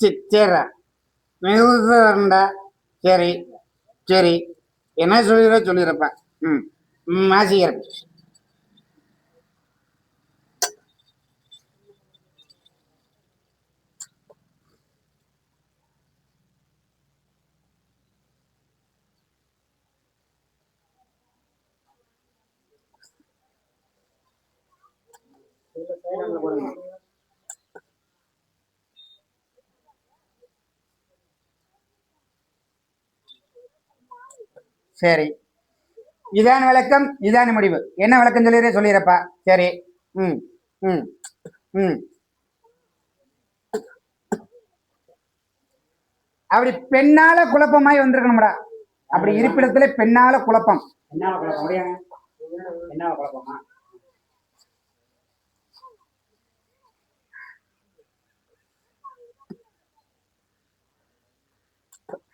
சரிடா மெதுவாண்டா சரி சரி. என்ன சொல்லிடுற சொல்லிடுறப்ப. ம். ம் சரி. இதான விளக்கம் இதான முடிவு. என்ன விளக்கம் சொல்லிடுற சொல்லிடுறப்பா சரி. ம் ம் ம். அப்படி பெண்ணால குழப்பமாய் வந்திருக்கணும்டா. அப்படி இருப்பிடத்துல பெண்ணால குழப்பம். என்ன குழப்பம் முடியாங்க என்ன குழப்பமா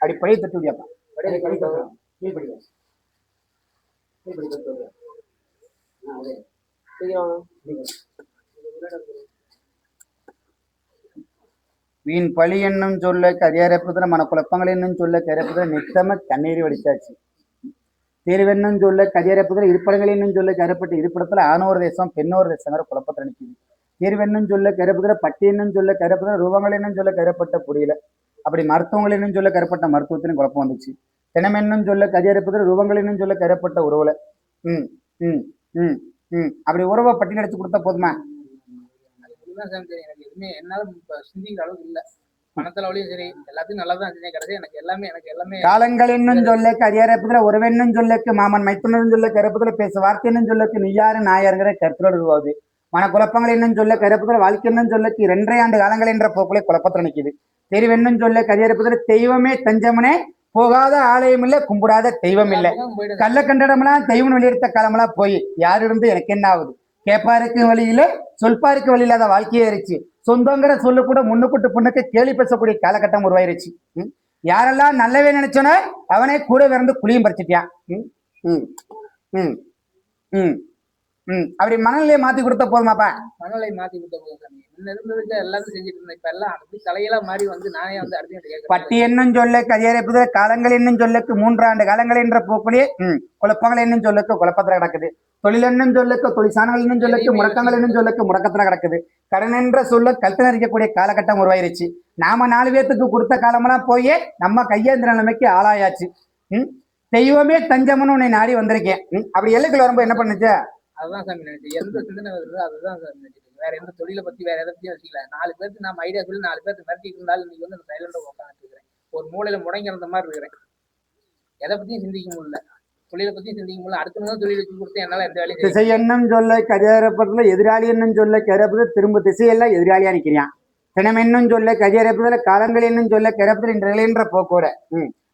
அப்படி பழைய தட்டு விடியாப்பா படி படி சொல்றோம் கீழ் படிக்க கீழ் படி சொல்றோம் ஆ அதே. வீண் பழி என்னும் சொல்ல கரியாரப்பதுல மனக்குழப்பங்கள் என்னும் சொல்ல கரைப்பதுல நித்தம கண்ணீர் வடிச்சாச்சு. தீர்வென்னும் சொல்ல கதியரப்பதுல இருப்படங்கள் என்னும் சொல்ல கரப்பட்டு இருப்பிடத்துல ஆணோர் தேசம் பெண்ணோர் தேசங்கிற குழப்பத்தில் நிற்குது தீர்வென்னும் சொல்ல கரப்புதுல பட்டி என்னும் சொல்ல கரப்புதுல ரூபங்கள் என்னும் சொல்ல கரப்பட்ட புரியல. அப்படி மருத்துவங்கள் என்னும் சொல்ல கரப்பட்ட மருத்துவத்திலும் குழப்பம் வந்துச்சு. தினம் என்னும் சொல்ல கதியரப்பதுல ரூபங்கள் என்னும் சொல்ல கரப்பட்ட உறவுல. ம் ம் ம் ம். அப்படி உறவை பட்டியல் அடிச்சு கொடுத்தா போதுமா? எனக்கு எதுவுமே என்னால சிந்திக்கிற அளவுக்கு இல்ல. பணத்தளவுலயும் சரி எல்லாத்தையும் நல்லா தான் செஞ்சேன். கடைசி எனக்கு எல்லாமே எனக்கு எல்லாமே காலங்கள் என்னும் சொல்ல கரியாரப்பதுல உறவென்னும் சொல்லுக்கு மாமன் மைத்துனரும் சொல்ல கரப்பதுல பேச வார்த்தை என்னும் சொல்லுக்கு நீயாரு நாயாருங்கிற கருத்தோடு உருவாகுது. மனக்குழப்பங்கள் என்னும் சொல்ல கரப்பதுல வாழ்க்கை என்னும் சொல்லுக்கு இரண்டரை ஆண்டு காலங்கள் என்ற போக்குல குழப்பத்தில் நிற்குது தெரிவென்னும் சொல்ல கரியாரப்பதுல தெய்வமே தஞ்சமனே போகாத ஆலயம் இல்ல கும்பிடாத தெய்வம் இல்லை. போயிடுது கள்ள கண்டடமெல்லாம் தெய்வம் வெளியெடுத்த காலமெல்லாம் போய் யார் இருந்து எனக்கு என்ன ஆகுது? கேட்பாருக்கு வழியில சொல்பாருக்கு வழி இல்லாத வாழ்க்கையே இருச்சு சொந்தங்கிற சொல்லு கூட முன்னுக்குட்டு பொண்ணுக்கு கேலி பேசக்கூடிய காலகட்டம் உருவாயிருச்சு? யாரெல்லாம் நல்லவே நினைச்சனோ அவனே கூட விறந்து குழியும் பறிச்சிட்டியான் ம்? ம்? ம்? ம் அப்படி மனநிலையை மாத்தி கொடுத்த போதுமாப்பா. மனநிலை மாத்தி கொடுத்த போது சாமி. முன்ன இருந்ததுக்கு எல்லாத்தையும் செஞ்சுட்டு இருந்தேன். இப்ப எல்லாம் அப்படி தலையெல்லாம் மாறி வந்து நானே வந்து அடுத்து பட்டி என்னும் சொல்ல கதியரைப்புத காலங்கள் என்னும் சொல்லுக்கு மூன்றாண்டு காலங்கள் என்ற போக்குலே ம் குழப்பங்கள் என்னும் சொல்லுக்கு குழப்பத்துல கிடக்குது. தொழில் என்னும் சொல்லுக்கு தொழிற்சானங்கள் என்னும் சொல்லுக்கு முடக்கங்கள் என்னும் சொல்லுக்கு முடக்கத்துல கிடக்குது. கடன் என்ற சொல்ல கழுத்து நெரிக்கக்கூடிய காலகட்டம் உருவாயிருச்சு. நாம நாலு பேர்த்துக்கு கொடுத்த காலமெல்லாம் போய் நம்ம கையேந்திர நிலைமைக்கு ஆளாயாச்சு. ம் தெய்வமே தஞ்சம்னு உன்னை நாடி வந்திருக்கேன். அப்படி எல்லைக்குள்ள வரும்போது என்ன பண்ணுச்சு? அதுதான் சாமி நினைச்சேன். எந்த சிந்தனை வருதோ அதுதான் சாமி நினைச்சிட்டு வேற எந்த தொழிலை பத்தி வேற எதை பத்தியும் வச்சுக்கல நாலு பேருக்கு நம்ம ஐடியா சொல்லி நாலு பேருக்கு மிரட்டிட்டு இருந்தாலும் இன்னைக்கு வந்து சைலண்டா உட்காந்துட்டு இருக்கிறேன். ஒரு மூலையில முடங்கி அந்த மாதிரி இருக்கிறேன். எதை பத்தியும் சிந்திக்க முடியல. தொழிலை பத்தியும் சிந்திக்க முடியல. அடுத்த தொழில் வச்சு கொடுத்து என்னால எந்த வேலையும் திசை எண்ணம் சொல்ல கதியரப்பதுல எதிராளி என்னும் சொல்ல கரப்பது திரும்ப திசையெல்லாம் எதிராளியா நிற்கிறான் தினம் என்னும் சொல்ல கதியரப்பதுல காலங்கள் என்னும் சொல்ல கரப்பது என்ற நிலைன்ற போக்குவர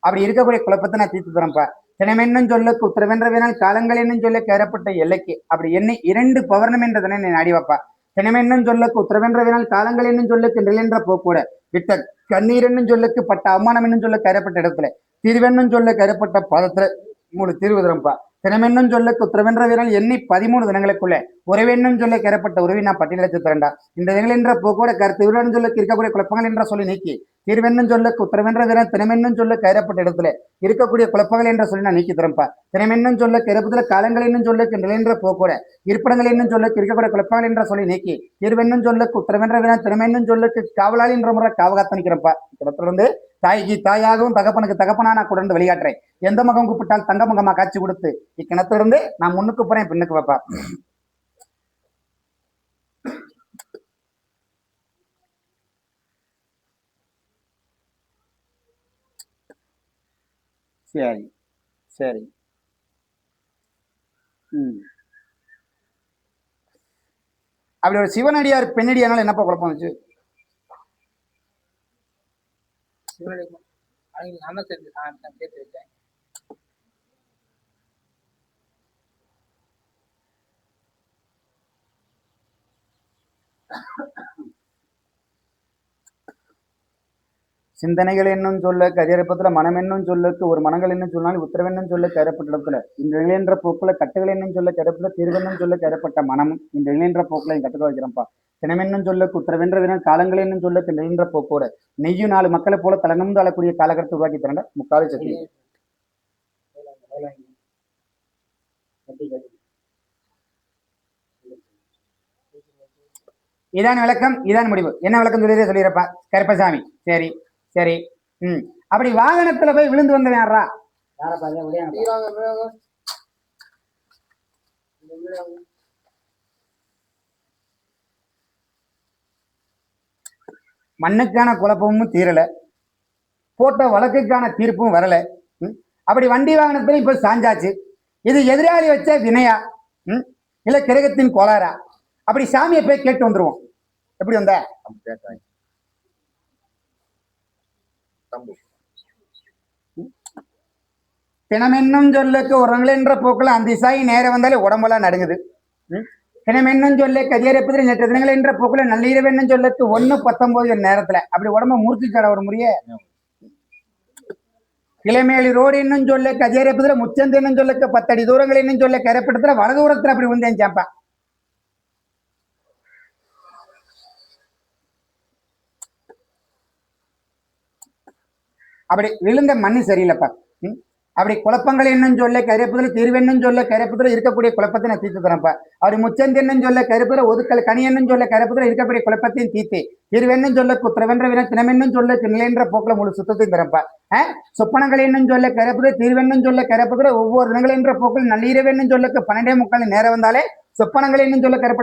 அப்படி இருக்கக்கூடிய குழப்பத்தை நான் தீர்த்து தரேன்ப்பா தினமென்னும் சொல்லுக்கு சொல்ல உத்தரவென்ற காலங்கள் என்னும் சொல்ல கேரப்பட்ட எல்லைக்கு அப்படி என்னை இரண்டு பவர்ணம் என்றதனை நீ நாடி வைப்பா. தினமென்னும் சொல்லுக்கு உத்தரவென்ற காலங்கள் என்னும் சொல்லுக்கு நிலைன்ற போக்கூட விட்ட கண்ணீர் என்னும் சொல்லுக்கு பட்ட அவமானம் என்னும் சொல்ல கரப்பட்ட இடத்துல திருவென்னும் சொல்ல கரப்பட்ட பதத்துல மூணு திருவுதரம்பா. தினமென்னும் சொல்ல உத்தரவென்ற வீரன் எண்ணி பதிமூணு தினங்களுக்குள்ள உறவென்னும் சொல்ல கரப்பட்ட உறவை நான் பட்டியலிட்டு தரண்டா இந்த தினங்கள் என்ற போக்கோட கருத்து இவருடன் சொல்லுக்கு இருக்கக்கூடிய குழப்பங்கள் என்ற சொல்லி நீக்கி தீர்வென்னும் சொல்ல உத்தரவென்ற வீரன் தினமென்னும் சொல்ல கரப்பட்ட இடத்துல இருக்கக்கூடிய குழப்பங்கள் என்ற சொல்லி நான் நீக்கி தரேன்ப்பா தினமென்னும் சொல்ல கிரபத்துல காலங்கள் என்னும் சொல்லுக்கு நிலைன்ற போக்கூட இருப்பிடங்கள் என்னும் சொல்ல இருக்கக்கூடிய குழப்பங்கள் என்ற சொல்லி நீக்கி தீர்வென்னும் சொல்ல உத்தரவென்ற வீரன் தினமென்னும் சொல்லுக்கு காவலாளி என்ற முறை காவகாத்த நிற்கிறப்பா இடத்திலிருந்து தாய்க்கு தாயாகவும் தகப்பனுக்கு தகப்பனா நான் குடர்ந்து வெளியாட்டுறேன். எந்த முகம் கூப்பிட்டால் தங்க முகமா காட்சி கொடுத்து இக்கிணத்திலிருந்து நான் முன்னுக்கு போறேன் பின்னுக்கு வைப்பா. சரி. சரி. ம். அப்படி ஒரு சிவனடியார் பெண்ணடியானால என்னப்பா குழப்பம் வந்துச்சு? சிவனுடைய அவங்க நான் தான் சேர்த்து நான் தான் சேர்த்து வச்சேன் சிந்தனைகள் என்னும் சொல்ல கதிரப்பத்துல மனம் என்னும் சொல்லுக்கு ஒரு மனங்கள் என்னும் சொன்னால் உத்தரவென்னும் சொல்ல கரப்பட்ட இடத்துல இந்த நிலையன்ற போக்குல கட்டுகள் என்னும் சொல்ல கரப்பட்ட தீர்வென்னும் சொல்ல கரப்பட்ட மனமும் இந்த நிலையன்ற போக்குல என் கட்டுக்க வைக்கிறேன்ப்பா தினமென்னும் சொல்லுக்கு உத்தரவென்ற வினா காலங்கள் என்னும் சொல்லுக்கு நிலையன்ற போக்கோட. நெய்யும் நாலு மக்களை போல தலனும் தாழக்கூடிய காலகட்டத்தை உருவாக்கி தரண்ட முக்கால சக்தி. இதான் விளக்கம் இதான் முடிவு. என்ன விளக்கம் சொல்லியதே சொல்லிடுறப்பா. கருப்பசாமி. சரி. சரி. ம். அப்படி வாகனத்துல போய் விழுந்து வந்தவன் யாரா மண்ணுக்கான குழப்பமும் தீரல. போட்ட வழக்குக்கான தீர்ப்பும் வரல? அப்படி வண்டி வாகனத்துல இப்ப சாஞ்சாச்சு. இது எதிராளி வச்ச வினையா? ம்? இல்ல கிரகத்தின் கோளாறா? அப்படி சாமியை போய் கேட்டு வந்துருவோம். எப்படி வந்த? தினமென்னும் சொல்லுக்கு உரங்களென்ற போக்குல அந்த இசாயி நேரம் வந்தாலே உடம்பெல்லாம் நடுங்குது. ம்? தினமென்னும் சொல்ல கதியரப்பதில் நேற்று தினங்கள் என்ற போக்குல நள்ளிரவென்னும் சொல்லுக்கு ஒண்ணு பத்தொன்பது நேரத்துல. அப்படி உடம்ப மூர்த்திச்சாட ஒரு முறையே? கிளைமேலி ரோடு என்னும் சொல்ல கதியரப்பதுல முச்சந்து என்னும் சொல்லுக்கு பத்தடி தூரங்கள் என்னும் சொல்ல கரைப்படத்தில் வட தூரத்துல அப்படி வந்தேன் சாப்பா அப்படி விழுந்த மண்ணு சரியில்லைப்பா. அப்படி குழப்பங்கள் என்னன்னு சொல்ல கரைப்பதில் திருவெண்ணும் சொல்ல கரைப்பதில் இருக்கக்கூடிய குழப்பத்தை நான் தீர்த்து தரேன்ப்பா. அப்படி முச்சந்து என்னன்னு சொல்ல கருப்பதில் ஒதுக்கல் கனி என்னன்னு சொல்ல கரைப்பதில் இருக்கக்கூடிய குழப்பத்தையும் தீர்த்து திருவெண்ணும் சொல்ல குத்திரவென்ற வின தினமென்னும் சொல்ல நிலைன்ற போக்கில் முழு சுத்தத்தையும் தரப்பா ஆ? சொப்பனங்கள் என்னும் சொல்ல கரைப்பதில் தீர்வென்னும் சொல்ல கரைப்பதில் ஒவ்வொரு தினங்கள் என்ற போக்கில் நள்ளிரவென்னும் சொல்லுக்கு பன்னெண்டே முக்கால் நேரம் வந்தாலே சொப்பனங்கள் என்னும் சொல்ல கரைப்ப